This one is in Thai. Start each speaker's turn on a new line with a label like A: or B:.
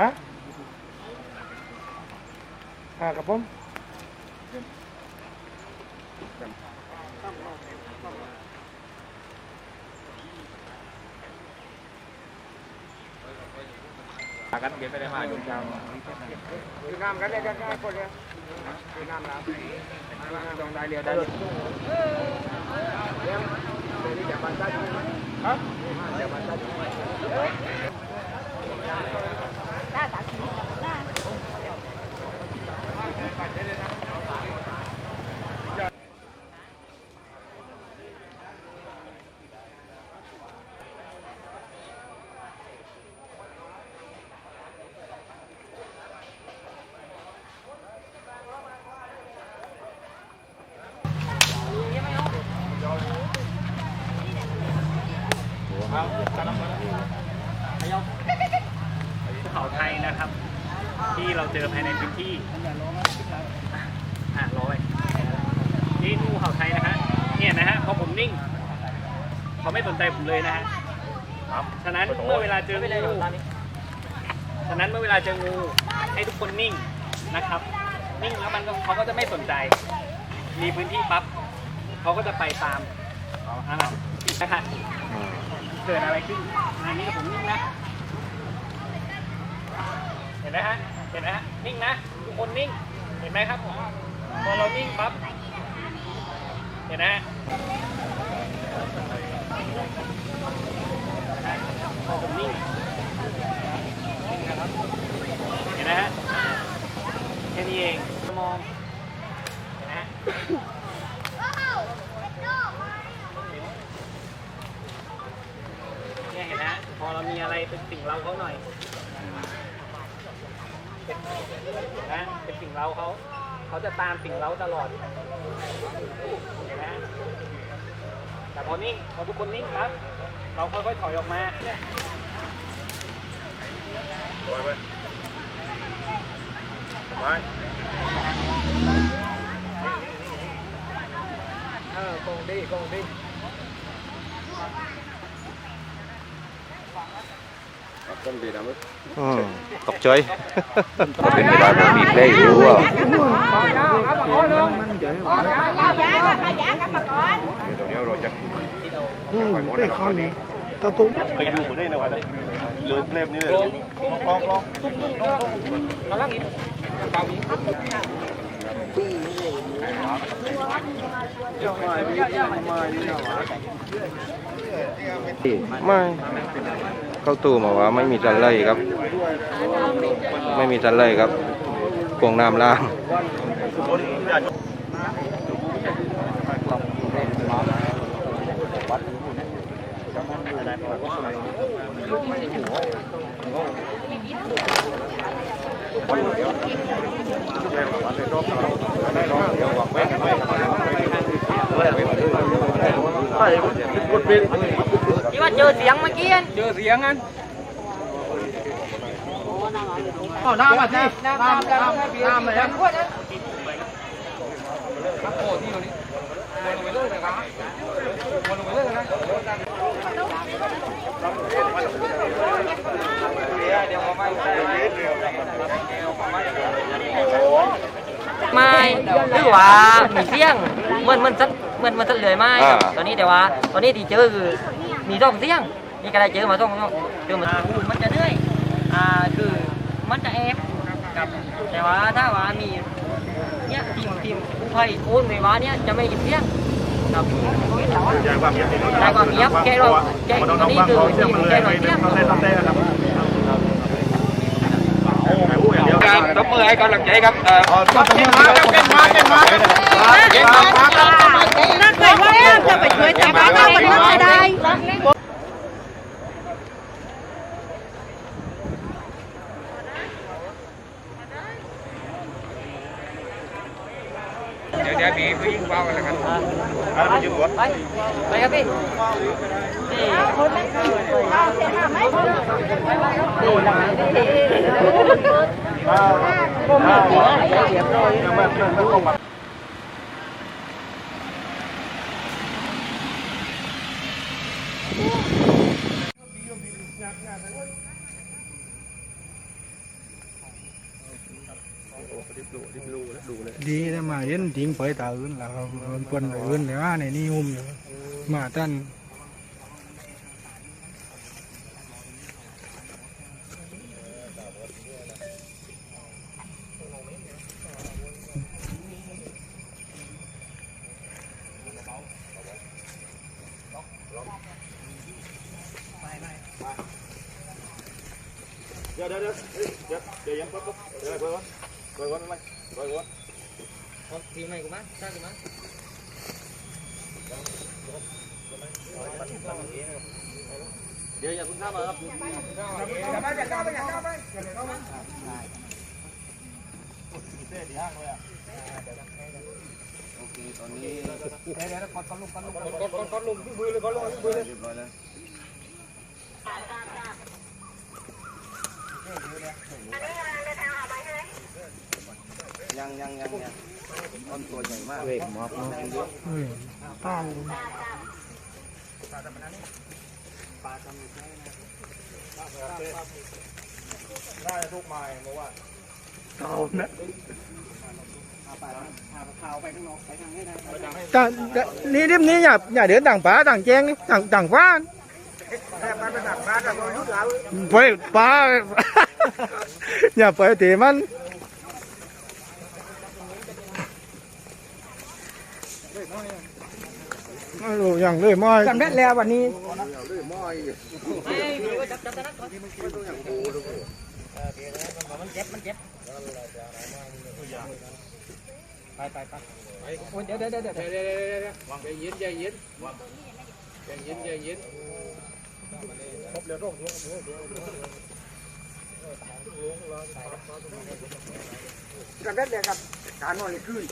A: ฮะอ่ากับผม
B: กันเบียนไปได้มาดูเจ้า
A: คืองามกันเล ได้เรียวได้เลยเดี๋ยวเดี๋ยวมันได้ฮะเดี๋ยวมันได้
B: เขาไทยนะครับ ที่ เราเจอภายในพื้นที่อะร้อยนี่งูเห่าไทยนะฮะเนี่ยนะฮะพอผมนิ่งเขาไม่สนใจผมเลยนะฮะฉะนั้นเมื่อเวลาเจองูฉะนั้นเมื่อเวลาเจองูให้ทุกคนนิ่งนะครับ นิ่งแล้วมันก็เขาก็จะไม่สนใจ มีพื้นที่ปั๊บเขาก็จะไปตามอ่านะฮะเกิดอะไรขึ้นอันนี้ผมนิ่งนะ เห็นไหมฮะ เห็นไหมฮะนิ่งนะทุกคนนิ่ง เห็นไหมครับผมพอเรานิ่งปั๊บ เห็นไหมฮะพอผมนิ่งนะครับ เห็นไหมฮะแค่นี้เองมอง เห็นไหมเนี่ยเห็นไหมฮะพอเรามีอะไรเป็นสิ่งเราเขาหน่อย นะเป็นสิ่งเราเขาเขาจะตามสิ่งเราตลอดเห็นไหมแต่พอนิ่งพอทุกคนนิ่งครับเราค่อยๆถอยออกมาเนี่ย
A: เออคงดีคงดี
C: อืมตกใจก็เป็นไปได้ผมบีบได้อยู่ว่า
A: อืมได้ข้อนี้ตะตุ้ม
C: ไปดูได้นะวันนี้เลือเล่มนี้เลยลองลอง
B: เราล่างนี้
C: ไม่ เข้าตู้มาว่าไม่มีจันเลยครับ ไม่มีจันเลยครับกวงน้ำล่าง
D: ที่ ว่าเจอเสียงเมื่อกี้
A: เจอเสียงงั้นอ๋อน้ำมาที่น้ำน้ำน้ำน้ำเลยครับโอ้ที่ตรงนี้วนลงไปเลยนะครับวนลงไปเลยนะเดี๋ยวผมไม่ได้
D: ไม่หรือว่ามีเสียงเหมือนเหมันสัตว์เหมือนเหมันสัตว์เลื้อยไม้ครับ
C: อ่า
D: ตอนนี้แต่ว่าตอนนี้ที่เจอคือ มีสองเสียงนี่ก็ได้เจอมาสองเจอมามันจะเหนื่อยอ่าคือมันจะแอบครับแต่ว่าถ้าว่ามีเนี่ยทีมทีมกู้ภัยโอนไปว่าเนี่ยจะไม่ยินเสียงครับได้ความเงียบแค่เราแค่ตอนนี้คือทีมแค่เราเสียง
A: การตบมือให้กำลังใจครับเอ่อเก่งมากเก่งมากเก่งมากเก่งมาก ครับ
E: นักไปว่าจะไปช่วยจับปลาเรามันไม่ได้
A: เดี๋ยวเดี๋ยวมีผู้หญิงเฝ้ากันแล้วกัน
D: ไปไปครับพี่นี่
A: เดี
F: แล้วมาเห็นทิ้งไปตาอื่นแล้วมันปนไปอื่นเลยว่าในนี่หุ่มอยู่มาท่าน
G: เดี๋ยวเดี๋ยวเดี๋ยวเดี๋ยวยังปั๊บปั๊บเดี๋ยวเดี๋ยวเดี๋ยวเดี๋ยวไม่เดี๋ย วเดี๋ยว
D: ทีไหนกูมั้งใช่กูมั้ง
G: เดี๋ยวอย่าเพิ่งเข้ามาครับ
H: อย่าไปอ ย่าเข้าไปอย่าเข้าไปอย่าเข้ามา
G: ยังยังยังยังต้นตัวใหญ่มาก
F: เฮ้ยต้าน
G: ได้ทุกไม้เมื่อวาน
F: ต่นี่ริมนี้อย่าอย่าเดินต่างป่าต่างแจ้งนี่ต่างต่างฟ้า
G: แค่มันเป็นหนักบ้าแต่เรายุดแล้ว
F: ไปป่าอย่าไปเตะมัน ไม่รู้อย่างเลยมอยจำได้แล้ววันนี้
D: ไอ้พี่ว่าจับจับตะนักก่อนมันเจ็บมันเจ็บไปไปไป
F: เดี๋ยวเดี๋ยวเดี๋ยว
G: เดี๋ยวเดี๋ยวเดี๋ยวเดี๋ยวใจเย็นใจเย็นใจเย็นใจเย็น
H: กันได้เลยครับการนอนขึ้น